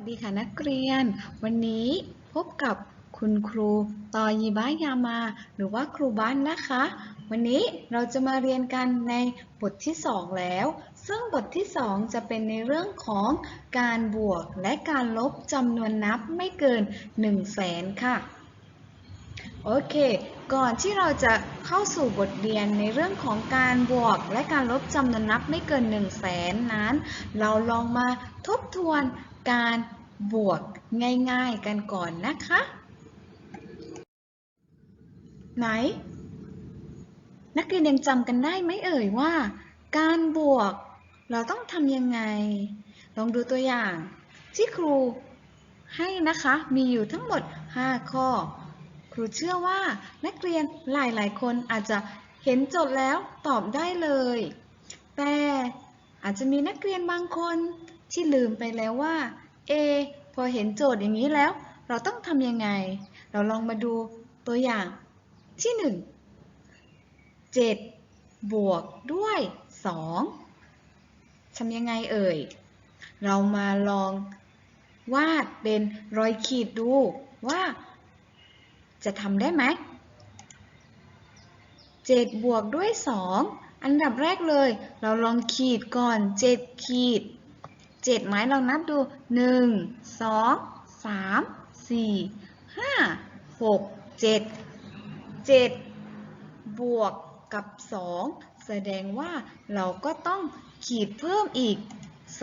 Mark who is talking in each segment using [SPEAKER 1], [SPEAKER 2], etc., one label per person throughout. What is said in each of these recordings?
[SPEAKER 1] สดีค่ะนักเรียน วันนี้พบกับคุณครูตอยิบายามา หรือว่าครูบ้านนะคะ วันนี้เราจะมาเรียนกันในบทที่ 2 แล้ว ซึ่งบทที่ 2 จะเป็นในเรื่องของการบวกและการลบจำนวนนับไม่เกิน 1 0 0 0 0แสนค่ะ โอเค ก่อนที่เราจะเข้าสู่บทเรียนในเรื่องของการบวกและการลบจำนวนนับไม่เกิน 1 0 0 0 0แสนนั้น เราลองมาทบทวน การบวกง่ายๆกันก่อนนะคะ ไหน นักเรียนยังจำกันได้ไหมเอ่ยว่า การบวกเราต้องทำยังไง ลองดูตัวอย่าง ที่ครูให้นะคะมีอยู่ทั้งหมด 5 ข้อ ครูเชื่อว่านักเรียนหลายๆ คนอาจจะเห็นโจทย์แล้วตอบได้เลย แต่อาจจะมีนักเรียนบางคน ที่ลืมไปแล้วว่า เอ พอเห็นโจทย์อย่างนี้แล้ว เราต้องทำยังไง เราลองมาดูตัวอย่างที่ 1 7 บวกด้วย 2 ทำยังไงเอ่ย เรามาลองวาดเป็นรอยขีดดูว่า จะทำได้ไหม 7 บวกด้วย 2 อันดับแรกเลย เราลองขีดก่อน 7 ขีด 7ไม้เรานับดู 1 2 3 4 5 6 7 7 บวกกับ 2 แสดงว่าเราก็ต้องขีดเพิ่มอีก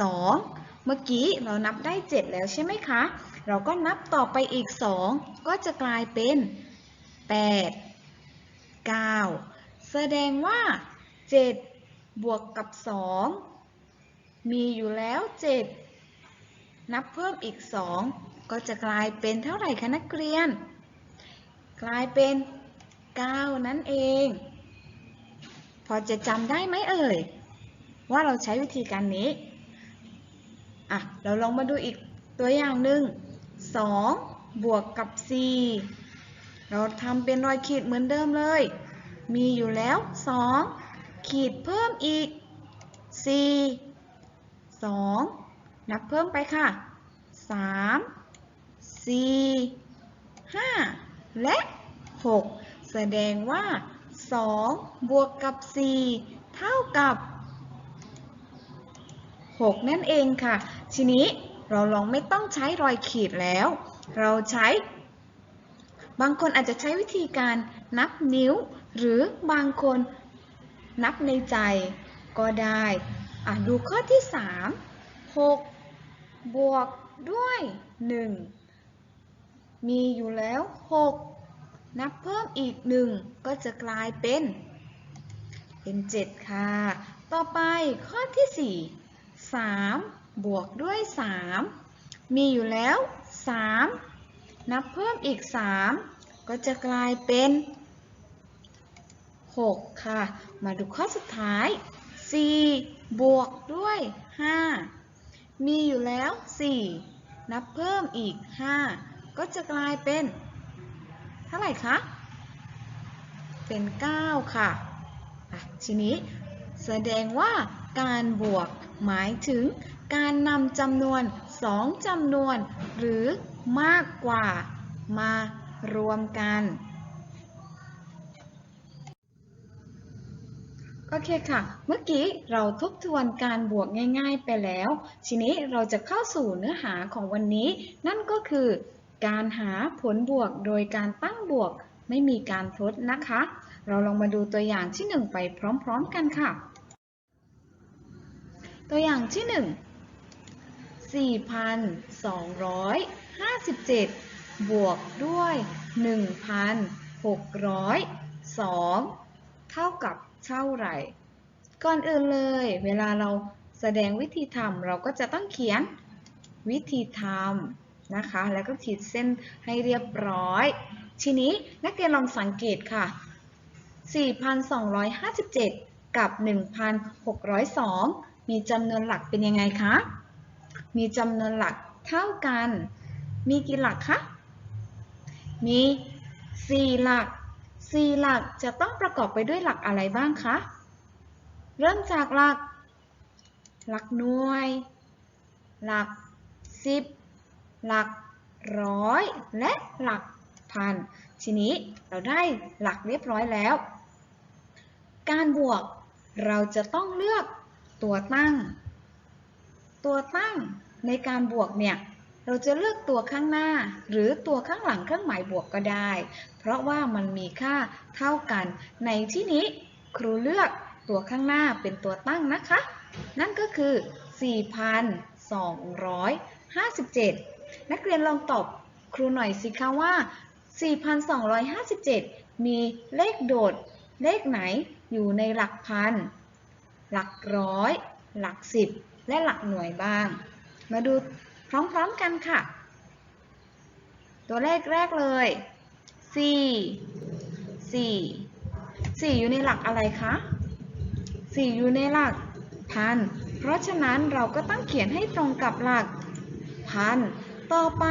[SPEAKER 1] 2 เมื่อกี้เรานับได้ 7 แล้วใช่ไหมคะ เราก็นับต่อไปอีก 2 ก็จะกลายเป็น 8 9 แสดงว่า 7 บวกกับ 2 มีอยู่แล้ว 7 นับเพิ่มอีก 2 ก็จะกลายเป็นเท่าไหร่คะนักเรียน กลายเป็น 9 นั่นเอง พอจะจำได้ไหมเอ่ย ว่าเราใช้วิธีการนี้อะเราลองมาดูอีกตัวอย่างหนึ่ง2 บวกกับ 4 เราทำเป็นรอยขีดเหมือนเดิมเลย มีอยู่แล้ว 2 ขีดเพิ่มอีก 4 2 นับเพิ่มไปค่ะ 3 4 5 และ 6 แสดงว่า 2 บวกกับ 4 เท่ากับ 6 นั่นเองค่ะ ทีนี้เราลองไม่ต้องใช้รอยขีดแล้ว เราใช้ บางคนอาจจะใช้วิธีการนับนิ้ว หรือบางคนนับในใจก็ได้ อะดูข้อที่ 3 6 บวกด้วย 1 มีอยู่แล้ว 6 นับเพิ่มอีก 1 ก็จะกลายเป็น เป็น 7 ค่ะ ต่อไปข้อที่ 4 3 บวกด้วย 3 มีอยู่แล้ว 3 นับเพิ่มอีก 3 ก็จะกลายเป็น 6 ค่ะ มาดูข้อสุดท้าย 4 บวกด้วย 5 มีอยู่แล้ว 4 นับเพิ่มอีก 5 ก็จะกลายเป็น เท่าไหร่คะ เป็น 9 ค่ะอะทีนี้แสดงว่าการบวกหมายถึงการนำจำนวน 2จำนวน หรือมากกว่า มารวมกัน โอเคค่ะ เมื่อกี้เราทบทวนการบวกง่าย ๆ ไปแล้ว ทีนี้เราจะเข้าสู่เนื้อหาของวันนี้ นั่นก็คือ การหาผลบวกโดยการตั้งบวก ไม่มีการทดนะคะ เราลองมาดูตัวอย่างที่ 1 ไปพร้อมๆกันค่ะ ตัวอย่างที่ 1 4,257 บวกด้วย 1,602 เท่ากับ เท่าไหร่ ก่อนอื่นเลย เวลาเราแสดงวิธีทำเราก็จะต้องเขียนวิธีทำนะคะ แล้วก็ขีดเส้นให้เรียบร้อย ทีนี้นักเรียนลองสังเกตค่ะ 4,257 กับ 1,602 มีจำนวนหลักเป็นยังไงคะ มีจำนวนหลักเท่ากัน มีกี่หลักคะ มี 4 หลัก 4 หลักจะต้องประกอบไปด้วยหลักอะไรบ้างคะ เริ่มจากหลัก หลักหน่วย หลัก 10 หลักร้อยและหลักพัน ทีนี้เราได้หลักเรียบร้อยแล้ว การบวกเราจะต้องเลือกตัวตั้ง ตัวตั้งในการบวกเนี่ย เราจะเลือกตัวข้างหน้า หรือตัวข้างหลังเครื่องหมายบวกก็ได้ เพราะว่ามันมีค่าเท่ากัน ในที่นี้ครูเลือกตัวข้างหน้าเป็นตัวตั้งนะคะ นั่นก็คือ 4,257 นักเรียนลองตอบครูหน่อยสิคะว่า 4,257 มีเลขโดด เลขไหนอยู่ในหลักพัน หลักร้อย หลักสิบ และหลักหน่วยบ้าง มาดู พร้อมๆกันค่ะ ตัวเลขแรกเลย 4 4 4 อยู่ในหลักอะไรคะ 4 อยู่ในหลักพัน เพราะฉะนั้นเราก็ต้องเขียนให้ตรงกับหลักพัน ต่อไป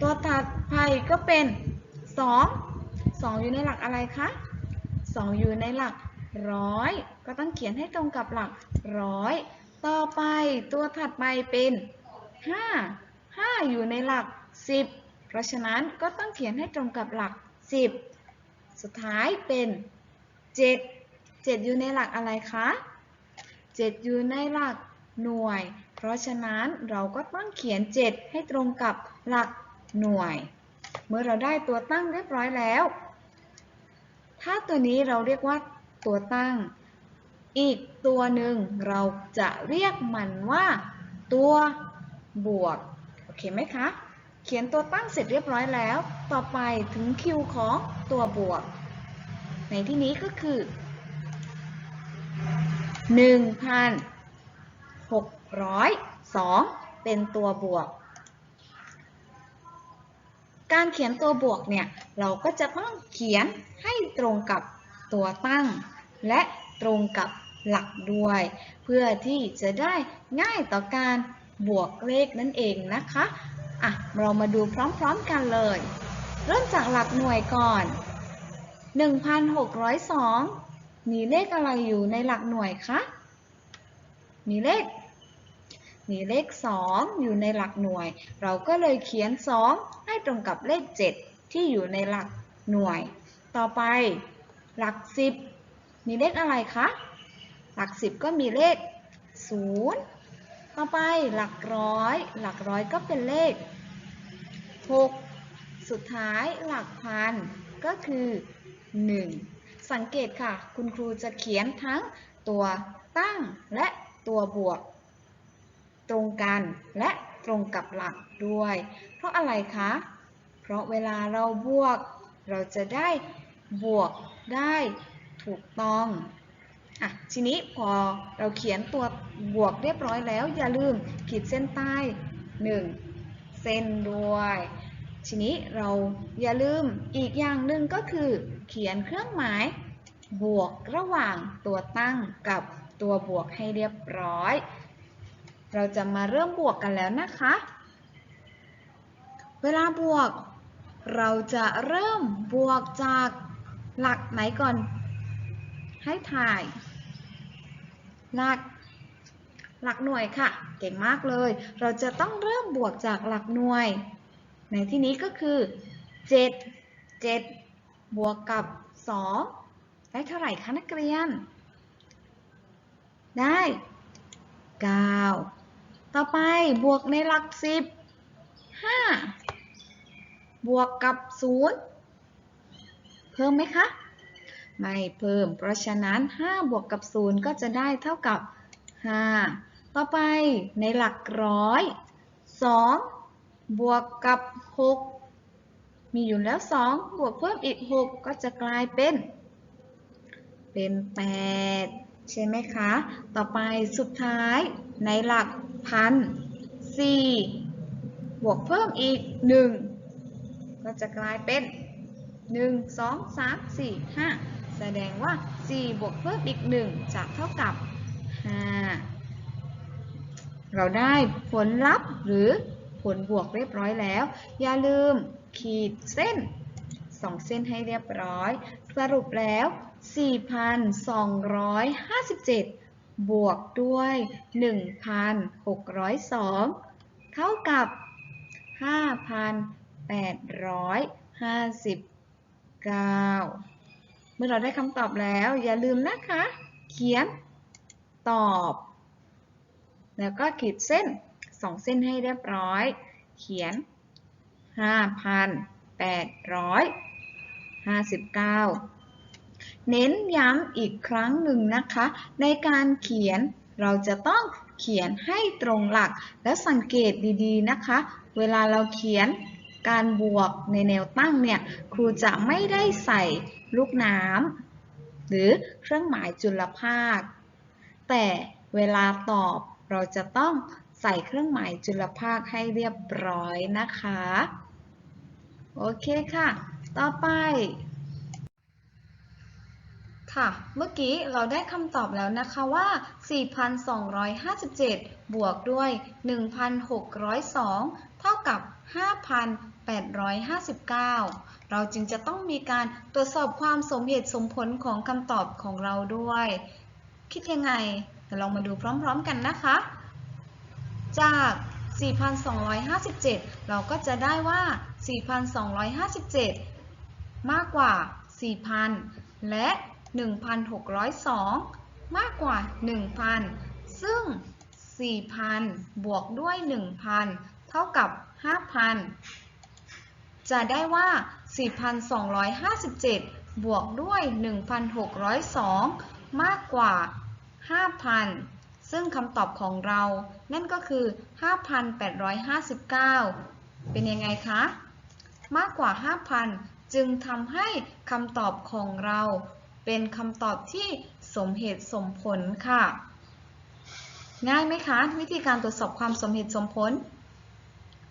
[SPEAKER 1] ตัวถัดไปก็เป็น 2 2 อยู่ในหลักอะไรคะ 2 อยู่ในหลักร้อย ก็ต้องเขียนให้ตรงกับหลักร้อย ต่อไปตัวถัดไปเป็น 5 5 อยู่ในหลัก 10 เพราะฉะนั้นก็ต้องเขียนให้ตรงกับหลัก 10 สุดท้ายเป็น 7 7 อยู่ในหลักอะไรคะ 7 อยู่ในหลักหน่วย เพราะฉะนั้นเราก็ต้องเขียน 7 ให้ตรงกับหลักหน่วย เมื่อเราได้ตัวตั้งเรียบร้อยแล้ว ถ้าตัวนี้เราเรียกว่าตัวตั้ง อีกตัวหนึ่งเราจะเรียกมันว่าตัว บวก โอเคไหมคะ เขียนตัวตั้งเสร็จเรียบร้อยแล้ว ต่อไปถึงคิวของตัวบวก ในที่นี้ก็คือ 1,602 เป็นตัวบวก การเขียนตัวบวกเนี่ย เราก็จะต้องเขียนให้ตรงกับตัวตั้ง และตรงกับหลักด้วย เพื่อที่จะได้ง่ายต่อการ บวกเลขนั่นเองนะคะอะเรามาดูพร้อมๆกันเลย เริ่มจากหลักหน่วยก่อน 1,602 มีเลขอะไรอยู่ในหลักหน่วยคะมีเลข มีเลข 2 อยู่ในหลักหน่วย เราก็เลยเขียน 2 ให้ตรงกับเลข 7 ที่อยู่ในหลักหน่วย ต่อไป หลัก 10 มีเลขอะไรคะ หลัก 10 ก็มีเลข 0 ต่อไปหลักร้อย หลักร้อยก็เป็นเลข 6 สุดท้ายหลักพันก็คือ 1 สังเกตค่ะ คุณครูจะเขียนทั้งตัวตั้งและตัวบวก ตรงกันและตรงกับหลักด้วย เพราะอะไรคะ เพราะเวลาเราบวก เราจะได้บวกได้ถูกต้อง อะทีนี้พอเราเขียนตัวบวกเรียบร้อยแล้ว อย่าลืมขีดเส้นใต้ 1 เส้นด้วย ทีนี้เราอย่าลืมอีกอย่างหนึ่งก็คือ เขียนเครื่องหมายบวกระหว่างตัวตั้งกับตัวบวกให้เรียบร้อย เราจะมาเริ่มบวกกันแล้วนะคะ เวลาบวก เราจะเริ่มบวกจากหลักไหนก่อน ให้ถ่าย หลักหลักหน่วยค่ะ เก่งมากเลย เราจะต้องเริ่มบวกจากหลักหน่วย ในที่นี้ก็คือ 7 7 บวกกับ 2 ได้เท่าไหร่คะนักเรียน ได้ 9 ต่อไปบวกในหลัก 10 5 บวกกับ 0 เพิ่มไหมคะ ไม่เพิ่ม เพราะฉะนั้น 5 บวกกับ 0 ก็จะได้เท่ากับ 5 ต่อไปในหลักร้อย 2 บวกกับ 6 มีอยู่แล้ว 2 บวกเพิ่มอีก 6 ก็จะกลายเป็น เป็น 8 ใช่ไหมคะ ต่อไปสุดท้ายในหลักพัน4บวกเพิ่มอีก 1 ก็จะกลายเป็น 1 2 3 4 5 แสดงว่า 4 บวกเพิ่มอีก 1 จะเท่ากับ 5 เราได้ผลลัพธ์หรือผลบวกเรียบร้อยแล้ว อย่าลืมขีดเส้น 2 เส้นให้เรียบร้อย สรุปแล้ว 4,257 บวกด้วย 1,602 เท่ากับ 5,859 มื่อเราได้คำตอบแล้ว อย่าลืมนะคะ เขียนตอบ แล้วก็ขีดเส้นสองเส้นให้เรียบร้อย เขียน 5,859 เน้นย้ำอีกครั้งหนึ่งนะคะ ในการเขียนเราจะต้องเขียนให้ตรงหลักและสังเกตดีๆนะคะ เวลาเราเขียน การบวกในแนวตั้งเนี่ยครูจะไม่ได้ใส่ลูกน้ำหรือเครื่องหมายจุลภาค แต่เวลาตอบเราจะต้องใส่เครื่องหมายจุลภาคให้เรียบร้อยนะคะ โอเคค่ะ ต่อไป ค่ะ เมื่อกี้เราได้คำตอบแล้วนะคะว่า 4,257 บวกด้วย 1,602 เท่ากับ 5,859 เราจึงจะต้องมีการตรวจสอบความสมเหตุสมผลของคำตอบของเราด้วย คิดยังไงเดี๋ยวลองมาดูพร้อมๆกันนะคะ จาก 4,257 เราก็จะได้ว่า 4,257 มากกว่า 4,000 และ 1,602 มากกว่า 1,000 ซึ่ง 4,000 บวกด้วย 1,000 เท่ากับ 5,000 จะได้ว่า 4,257 บวกด้วย 1,602 มากกว่า 5,000 ซึ่งคำตอบของเรา นั่นก็คือ 5,859 เป็นยังไงคะ มากกว่า 5,000 จึงทำให้คำตอบของเรา เป็นคำตอบที่สมเหตุสมผลค่ะ ง่ายไหมคะ วิธีการตรวจสอบความสมเหตุสมผล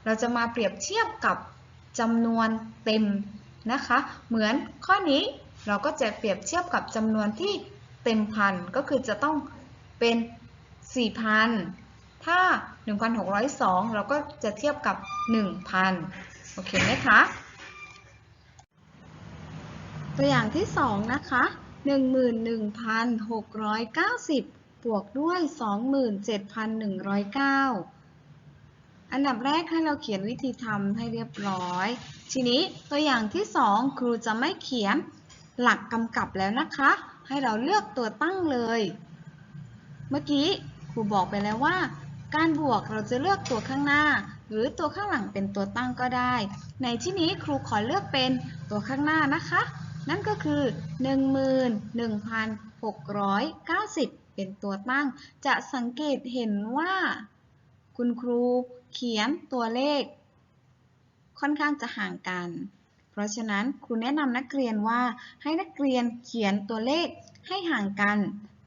[SPEAKER 1] เราจะมาเปรียบเทียบกับจำนวนเต็มนะคะ เหมือนข้อนี้เราก็จะเปรียบเทียบกับจำนวนที่เต็มพันก็คือจะต้องเป็น 4,000 ถ้า 1,602 เราก็จะเทียบกับ 1,000 โอเคไหมคะ ตัวอย่างที่ 2 นะคะ 11,690 บวกด้วย 27,109 อันดับแรกให้เราเขียนวิธีทำให้เรียบร้อย ทีนี้ตัวอย่างที่ 2 ครูจะไม่เขียนหลักกำกับแล้วนะคะ ให้เราเลือกตัวตั้งเลย เมื่อกี้ครูบอกไปแล้วว่า การบวกเราจะเลือกตัวข้างหน้า หรือตัวข้างหลังเป็นตัวตั้งก็ได้ ในที่นี้ครูขอเลือกเป็นตัวข้างหน้านะคะ นั่นก็คือ 11,690 เป็นตัวตั้ง จะสังเกตเห็นว่า คุณครู เขียนตัวเลข ค่อนข้างจะห่างกัน เพราะฉะนั้นครูแนะนำนักเรียนว่าให้นักเรียนเขียนตัวเลขให้ห่างกัน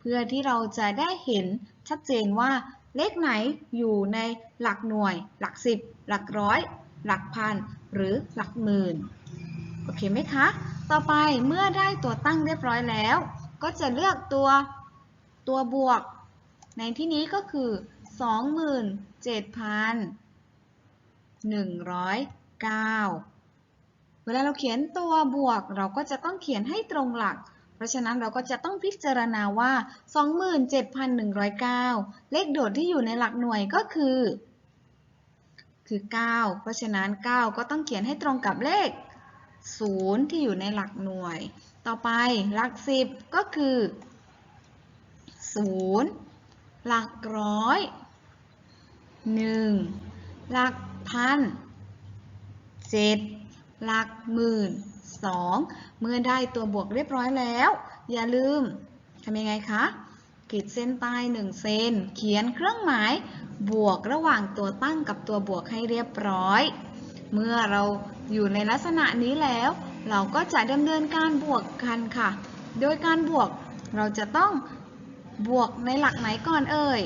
[SPEAKER 1] เพื่อที่เราจะได้เห็นชัดเจนว่าเลขไหนอยู่ในหลักหน่วย หลักสิบ หลักร้อย หลักพัน หรือหลักหมื่น โอเคไหมคะ ต่อไปเมื่อได้ตัวตั้งเรียบร้อยแล้ว ก็จะเลือกตัวตัวบวก ในที่นี้ก็คือ 7,109 เวลาเราเขียนตัวบวกเราก็จะต้องเขียนให้ตรงหลัก เพราะฉะนั้นเราก็จะต้องพิจารณาว่า 27,109 เลขโดดที่อยู่ในหลักหน่วยก็คือ คือ 9 เพราะฉะนั้น 9 ก็ต้องเขียนให้ตรงกับเลข 0 ที่อยู่ในหลักหน่วย ต่อไปหลัก 10 ก็คือ 0 หลักร้อย 1หลักพัน7หลักหมื่น2เมื่อได้ตัวบวกเรียบร้อยแล้ว อย่าลืมทำยังไงคะขีดเส้นใต้1เซนเขียนเครื่องหมายบวกระหว่างตัวตั้งกับตัวบวกให้เรียบร้อย เมื่อเราอยู่ในลักษณะนี้แล้ว เราก็จะดำเนินการบวกกันค่ะ โดยการบวกเราจะต้องบวกในหลักไหนก่อนเอ่ย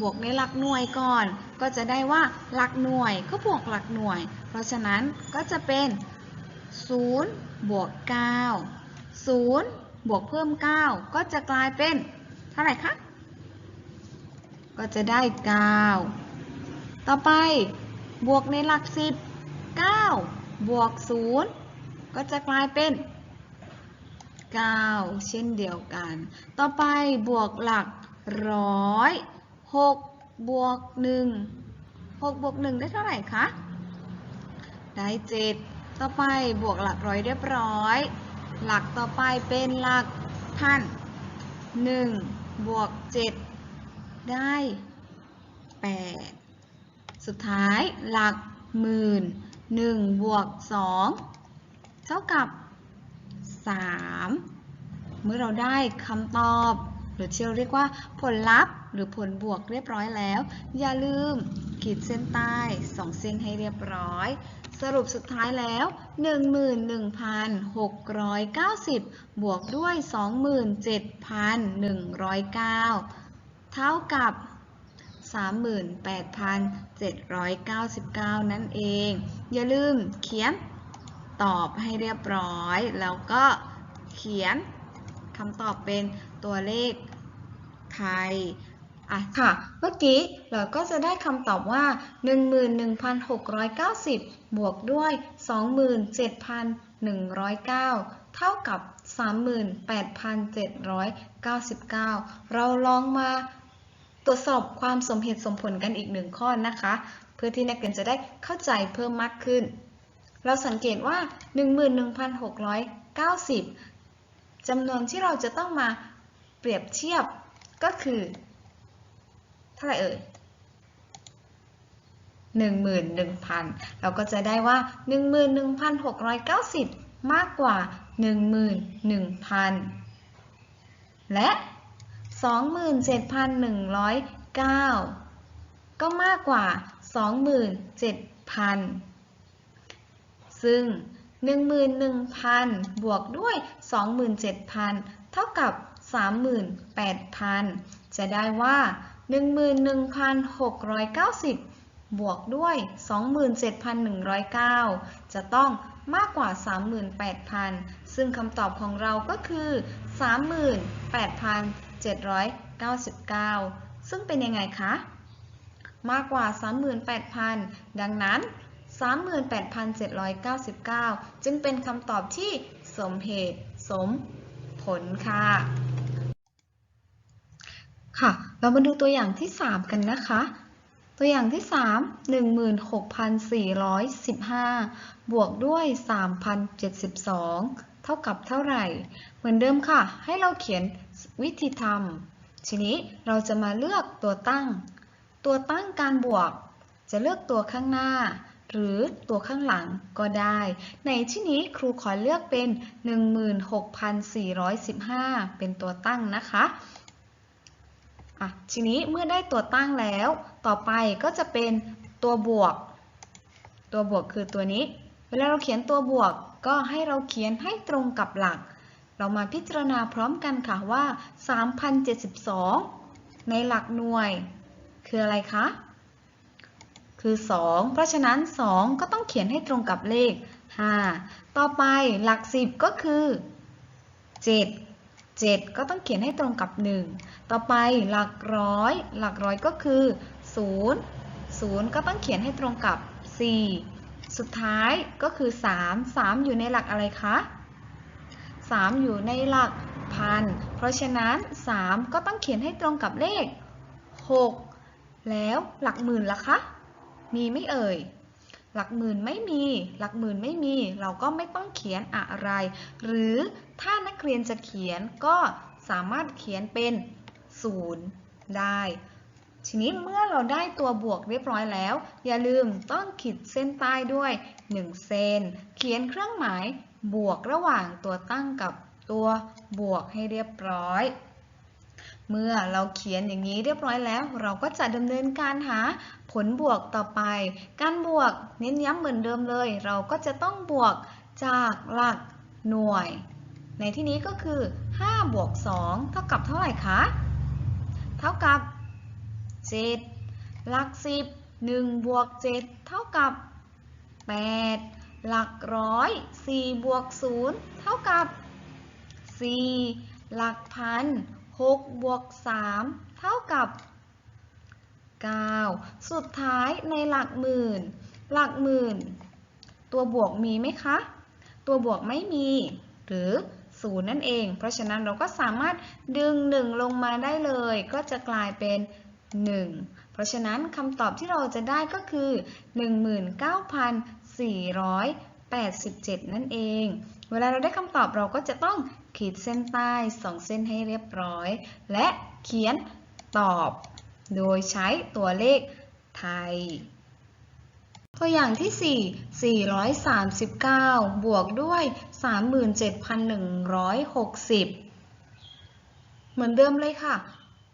[SPEAKER 1] บวกในหลักหน่วยก่อน ก็จะได้ว่าหลักหน่วยก็บวกหลักหน่วย เพราะฉะนั้นก็จะเป็น 0 บวก 9 0 บวกเพิ่ม 9 ก็จะกลายเป็น เท่าไหร่คะ ก็จะได้ 9 ต่อไปบวกในหลัก 10 9 บวก 0 ก็จะกลายเป็น 9 เช่นเดียวกัน ต่อไปบวกหลักร้อย 6 บวก 1 6บวก 1 ได้เท่าไหร่คะ ได้เจ็ดต่อไปบวกหลักร้อยเรียบร้อย หลักต่อไปเป็นหลักพันหนึ่งบวกเจ็ดได้แปดสุดท้ายหลักหมื่นหนึ่งบวกสองเท่ากับสามเมื่อเราได้คำตอบ รือที่เราเรียกว่าผลลัพธ์ หรือผลบวกเรียบร้อยแล้ว อย่าลืมขีดเส้นใต้สองเส้นให้เรียบร้อย สรุปสุดท้ายแล้ว 11,690 บวกด้วย 27,109 เท่ากับ 38,799 นั่นเอง อย่าลืมเขียนตอบให้เรียบร้อย แล้วก็เขียนคำตอบเป็นตัวเลข ทยอะค่ะ เมื่อกี้เราก็จะได้คำตอบว่า 11,690 บวกด้วย 27,109 เท่ากับ 38,799 เราลองมาตรวจสอบความสมเหตุสมผลกันอีกหนึ่งข้อนะคะ เพื่อที่นักเรียนจะได้เข้าใจเพิ่มมากขึ้น เราสังเกตว่า 11,690จำนวนที่เราจะต้องมาเปรียบเทียบ ก็คือ เท่าไหร่เอ่ย11,000 เราก็จะได้ว่า 11,690 มากกว่า 11,000 และ 27,109 ก็มากกว่า 27,000 ซึ่ง 11,000 บวกด้วย 27,000 เท่ากับ 38,000 จะได้ว่า 11,690 บวกด้วย 27,109 จะต้องมากกว่า 38,000 ซึ่งคำตอบของเราก็คือ 38,799 ซึ่งเป็นยังไงคะ มากกว่า 38,000 ดังนั้น 38,799 จึงเป็นคำตอบที่สมเหตุสมผลค่ะ ค่ะ เรามาดูตัวอย่างที่ 3 กันนะคะ ตัวอย่างที่ 3 16,415 บวกด้วย 3,072 เท่ากับเท่าไหร่ เหมือนเดิมค่ะ ให้เราเขียนวิธีทำทีนี้เราจะมาเลือกตัวตั้ง ตัวตั้งการบวก จะเลือกตัวข้างหน้า หรือตัวข้างหลังก็ได้ ในที่นี้ครูขอเลือกเป็น 16,415 เป็นตัวตั้งนะคะ อะทีนี้เมื่อได้ตัวตั้งแล้ว ต่อไปก็จะเป็นตัวบวก ตัวบวกคือตัวนี้ เวลาเราเขียนตัวบวกก็ให้เราเขียนให้ตรงกับหลัก เรามาพิจารณาพร้อมกันค่ะว่า 3,072 ในหลักหน่วย คืออะไรคะ คือ 2 เพราะฉะนั้น 2 ก็ต้องเขียนให้ตรงกับเลข 5 ต่อไปหลัก 10 ก็คือ 7 7 ก็ต้องเขียนให้ตรงกับ 1 ต่อไปหลักร้อย หลักร้อยก็คือ 0 0 ก็ต้องเขียนให้ตรงกับ 4 สุดท้ายก็คือ 3 3 อยู่ในหลักอะไรคะ 3 อยู่ในหลักพัน เพราะฉะนั้น 3 ก็ต้องเขียนให้ตรงกับเลข 6 แล้วหลักหมื่นล่ะคะ มีไม่เอ่ย หลักหมื่นไม่มี หลักหมื่นไม่มี เราก็ไม่ต้องเขียนอะไร หรือถ้านักเรียนจะเขียนก็สามารถเขียนเป็น0ได้ ทีนี้เมื่อเราได้ตัวบวกเรียบร้อยแล้ว อย่าลืมต้องขีดเส้นใต้ด้วย 1 เซน เขียนเครื่องหมายบวกระหว่างตัวตั้งกับตัวบวกให้เรียบร้อย เมื่อเราเขียนอย่างนี้เรียบร้อยแล้ว เราก็จะดำเนินการหาผลบวกต่อไป การบวกเน้นย้ำเหมือนเดิมเลย เราก็จะต้องบวกจากหลักหน่วย ในที่นี้ก็คือ 5 บวก 2 เท่ากับเท่าไหร่คะ เท่ากับ 7 หลัก 10 1 บวก 7 เท่ากับ 8 หลักร้อย 4 บวก 0 เท่ากับ 4 หลักพัน 6 บวก 3 เท่ากับ 9 สุดท้ายในหลักหมื่น หลักหมื่น ตัวบวกมีไหมคะ ตัวบวกไม่มี หรือ 0 นั่นเอง เพราะฉะนั้นเราก็สามารถดึง 1 ลงมาได้เลย ก็จะกลายเป็น 1 เพราะฉะนั้นคำตอบที่เราจะได้ก็คือ 19,487 นั่นเอง เวลาเราได้คำตอบเราก็จะต้อง ขีดเส้นใต้สองเส้นให้เรียบร้อย และเขียนตอบ โดยใช้ตัวเลขไทย ตัวอย่างที่ 4 439 บวกด้วย 37,160 เหมือนเดิมเลยค่ะ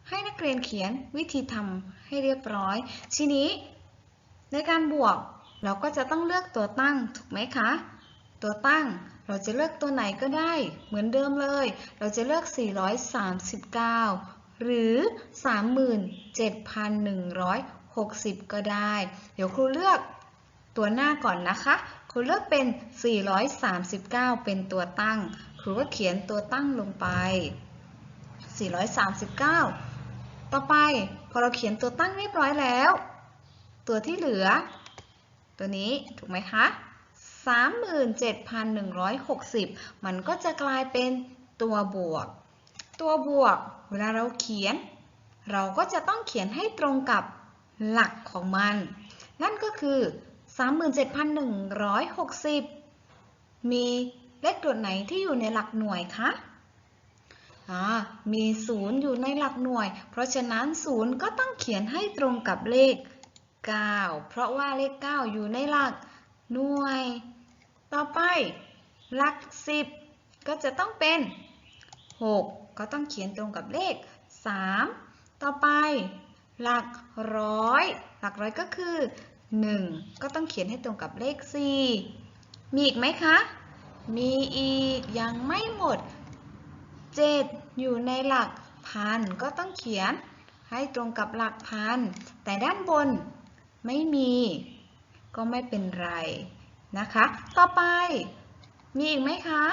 [SPEAKER 1] ให้นักเรียนเขียนวิธีทำให้เรียบร้อย ทีนี้ในการบวกเราก็จะต้องเลือกตัวตั้งถูกไหมคะ ตัวตั้ง เราจะเลือกตัวไหนก็ได้เหมือนเดิมเลย เราจะเลือก 439 หรือ 37,160 ก็ได้ เดี๋ยวครูเลือกตัวหน้าก่อนนะคะ ครูเลือกเป็น 439 เป็นตัวตั้ง ครูก็เขียนตัวตั้งลงไป 439 ต่อไปพอเราเขียนตัวตั้งเรียบร้อยแล้ว ตัวที่เหลือ ตัวนี้ถูกไหมคะ 37,160 มันก็จะกลายเป็นตัวบวก ตัวบวก เวลาเราเขียน เราก็จะต้องเขียนให้ตรงกับหลักของมัน นั่นก็คือ 37,160 มีเลขตัวไหนที่อยู่ในหลักหน่วยคะมีศูนย์อยู่ในหลักหน่วย เพราะฉะนั้นศูนย์ก็ต้องเขียนให้ตรงกับเลข 9 เพราะว่าเลข 9 อยู่ในหลักหน่วย ต่อไป หลัก10ก็จะต้องเป็น 6 ก็ต้องเขียนตรงกับเลข 3 ต่อไป หลักร้อย หลักร้อยก็คือ 1 ก็ต้องเขียนให้ตรงกับเลข 4 มีอีกไหมคะ มีอีก ยังไม่หมด 7 อยู่ในหลักพันก็ต้องเขียนให้ตรงกับหลักพัน แต่ด้านบนไม่มี ก็ไม่เป็นไร นะคะ ต่อไปมีอีกไหมคะ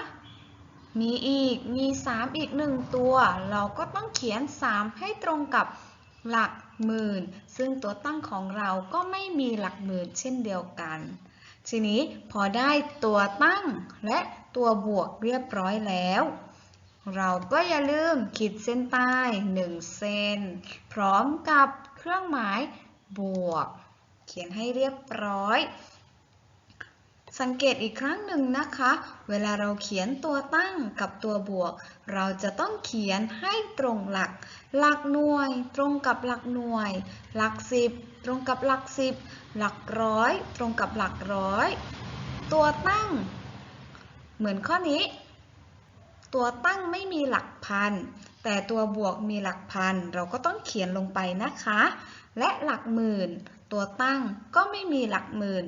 [SPEAKER 1] มีอีก มี 3 อีก 1 ตัว เราก็ต้องเขียน 3 ให้ตรงกับหลักหมื่น ซึ่งตัวตั้งของเราก็ไม่มีหลักหมื่นเช่นเดียวกัน ทีนี้พอได้ตัวตั้งและตัวบวกเรียบร้อยแล้ว เราก็อย่าลืมขีดเส้นใต้ 1 เซน พร้อมกับเครื่องหมายบวก เขียนให้เรียบร้อย สังเกตอีกครั้งหนึ่งนะคะ เวลาเราเขียนตัวตั้งกับตัวบวก เราจะต้องเขียนให้ตรงหลัก หลักหน่วย ตรงกับหลักหน่วย หลักสิบตรงกับหลักสิบหลักร้อย ตรงกับหลักร้อย ตัวตั้ง เหมือนข้อนี้ ตัวตั้งไม่มีหลักพัน แต่ตัวบวกมีหลักพัน เราก็ต้องเขียนลงไปนะคะ และหลักหมื่น ตัวตั้งก็ไม่มีหลักหมื่น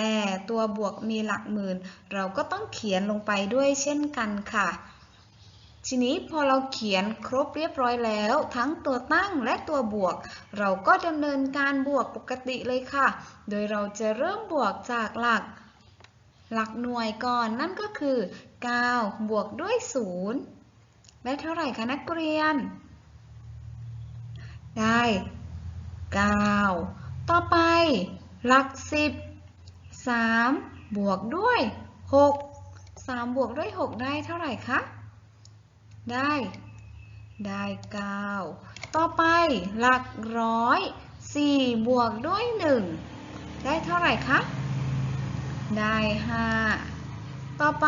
[SPEAKER 1] แต่ตัวบวกมีหลักหมื่น เราก็ต้องเขียนลงไปด้วยเช่นกันค่ะ ทีนี้พอเราเขียนครบเรียบร้อยแล้ว ทั้งตัวตั้งและตัวบวก เราก็ดำเนินการบวกปกติเลยค่ะ โดยเราจะเริ่มบวกจากหลัก หลักหน่วยก่อนนั่นก็คือ 9 บวกด้วย 0 ได้เท่าไหร่คะนักเรียน ได้ 9 ต่อไปหลัก 10 3 บวกด้วย 6 3 บวกด้วย 6 ได้เท่าไหร่คะ ได้ ได้ 9 ต่อไปหลักร้อย 4 บวกด้วย 1 ได้เท่าไหร่คะ ได้ 5 ต่อไป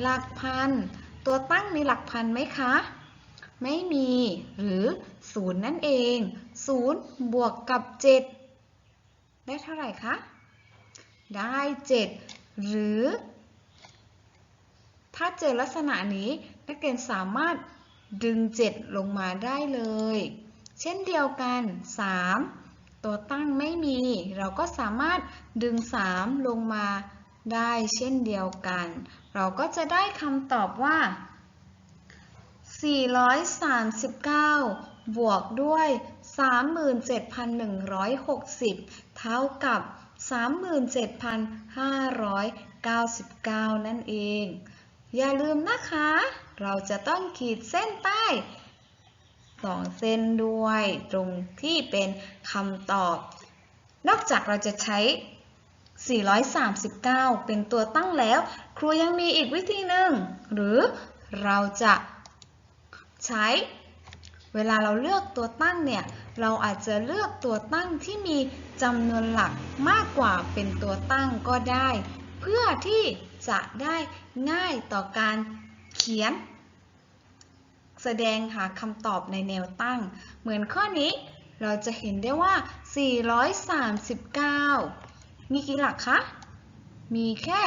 [SPEAKER 1] หลักพัน ตัวตั้งมีหลักพันไหมคะ ไม่มี หรือ 0 นั่นเอง 0 บวกกับ 7 ได้เท่าไหร่คะ ได้ 7 หรือ ถ้าเจอลักษณะนี้นักเรียนสามารถดึง 7 ลงมาได้เลย เช่นเดียวกัน 3 ตัวตั้งไม่มี เราก็สามารถดึง 3 ลงมาได้เช่นเดียวกัน เราก็จะได้คำตอบว่า 439 บวกด้วย 37,160 เท่ากับ 37,599 นั่นเอง อย่าลืมนะคะ เราจะต้องขีดเส้นใต้สองเส้นด้วยตรงที่เป็นคำตอบ นอกจากเราจะใช้ 439 เป็นตัวตั้งแล้ว ครูยังมีอีกวิธีหนึ่ง หรือเราจะใช้ เวลาเราเลือกตัวตั้งเนี่ย เราอาจจะเลือกตัวตั้งที่มีจำนวนหลักมากกว่าเป็นตัวตั้งก็ได้ เพื่อที่จะได้ง่ายต่อการเขียน แสดงหาคำตอบในแนวตั้ง เหมือนข้อนี้เราจะเห็นได้ว่า 439 มีกี่หลักคะ มีแค่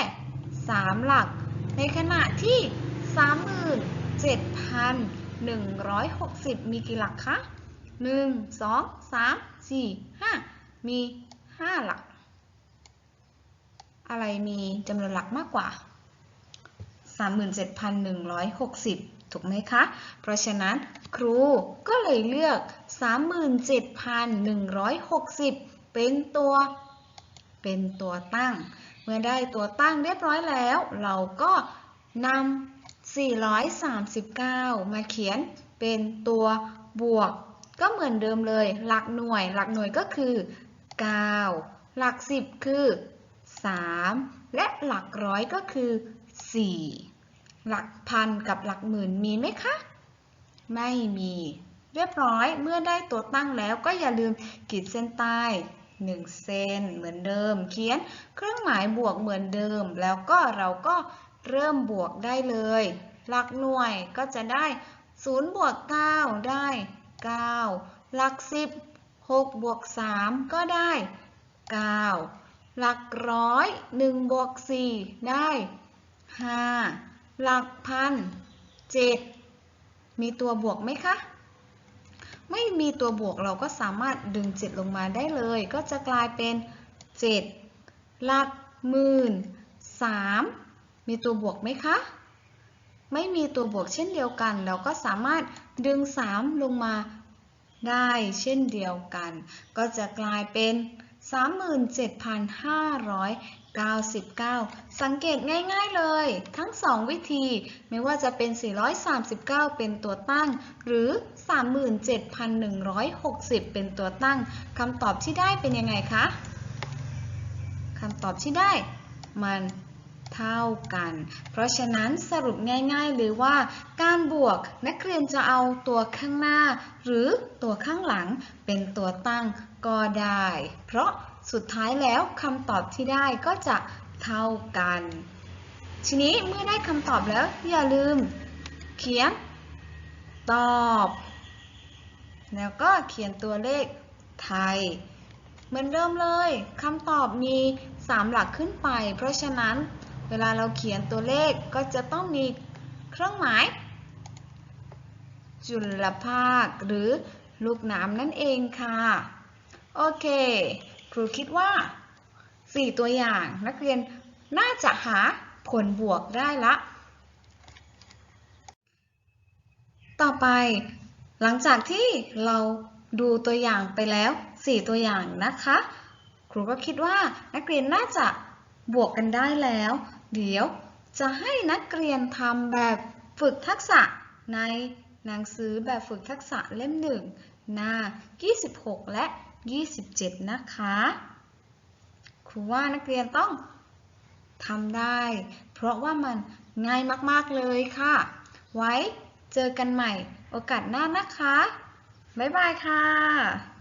[SPEAKER 1] 3 หลัก ในขณะที่ 37,000 160 มีกี่หลักคะ 1 2 3 4 5 มี 5 หลัก อะไรมีจำนวนหลักมากกว่า 37,160 ถูกไหมคะ เพราะฉะนั้นครูก็เลยเลือก 37,160 เป็นตัว เป็นตัวตั้ง เมื่อได้ตัวตั้งเรียบร้อยแล้ว เราก็นำ 439 มาเขียนเป็นตัวบวก ก็เหมือนเดิมเลย หลักหน่วย หลักหน่วยก็คือ 9 หลัก 10 คือ 3 และหลักร้อยก็คือ 4 หลักพันกับหลักหมื่นมีไหมคะ ไม่มี เรียบร้อย เมื่อได้ตัวตั้งแล้วก็อย่าลืมขีดเส้นใต้1 เซนเหมือนเดิม เขียนเครื่องหมายบวกเหมือนเดิม แล้วก็เราก็เริ่มบวกได้เลย หลักหน่วยก็จะได้ 0 บวก 9 ได้ 9 หลัก 10 6 บวก 3 ก็ได้ 9 หลักร้อย 1 บวก 4 ได้ 5 หลักพัน 7 มีตัวบวกไหมคะ ไม่มีตัวบวกเราก็สามารถดึง 7 ลงมาได้เลย ก็จะกลายเป็น 7 หลักหมื่น 3 มีตัวบวกไหมคะ ไม่มีตัวบวกเช่นเดียวกัน เราก็สามารถดึง 3 ลงมาได้เช่นเดียวกัน ก็จะกลายเป็น 37,599 สังเกตง่ายๆเลย ทั้ง 2 วิธี ไม่ว่าจะเป็น 439 เป็นตัวตั้ง หรือ 37,160 เป็นตัวตั้งคำตอบที่ได้เป็นยังไงคะคำตอบที่ได้มัน เท่ากัน เพราะฉะนั้นสรุปง่ายๆเลยว่า การบวกนักเรียนจะเอาตัวข้างหน้า หรือตัวข้างหลังเป็นตัวตั้งก็ได้ เพราะสุดท้ายแล้วคำตอบที่ได้ก็จะเท่ากัน ทีนี้เมื่อได้คำตอบแล้วอย่าลืม เขียน ตอบ แล้วก็เขียนตัวเลขไทยเหมือนเดิมเลยคำตอบมี 3 หลักขึ้นไป เพราะฉะนั้น เวลาเราเขียนตัวเลขก็จะต้องมีเครื่องหมาย จุลภาคหรือลูกน้ำนั่นเองค่ะ โอเค ครูคิดว่า 4 ตัวอย่างนักเรียนน่าจะหาผลบวกได้ละ ต่อไป หลังจากที่เราดูตัวอย่างไปแล้ว 4 ตัวอย่างนะคะ ครูก็คิดว่านักเรียนน่าจะบวกกันได้แล้ว เดี๋ยวจะให้นักเรียนทำแบบฝึกทักษะในหนังสือแบบฝึกทักษะเล่มหนึ่งหน้า 26 และ 27 นะคะ ครูว่านักเรียนต้องทำได้ เพราะว่ามันง่ายมาก ๆ เลยค่ะ ไว้เจอกันใหม่โอกาสหน้านะคะ บ๊ายบายค่ะ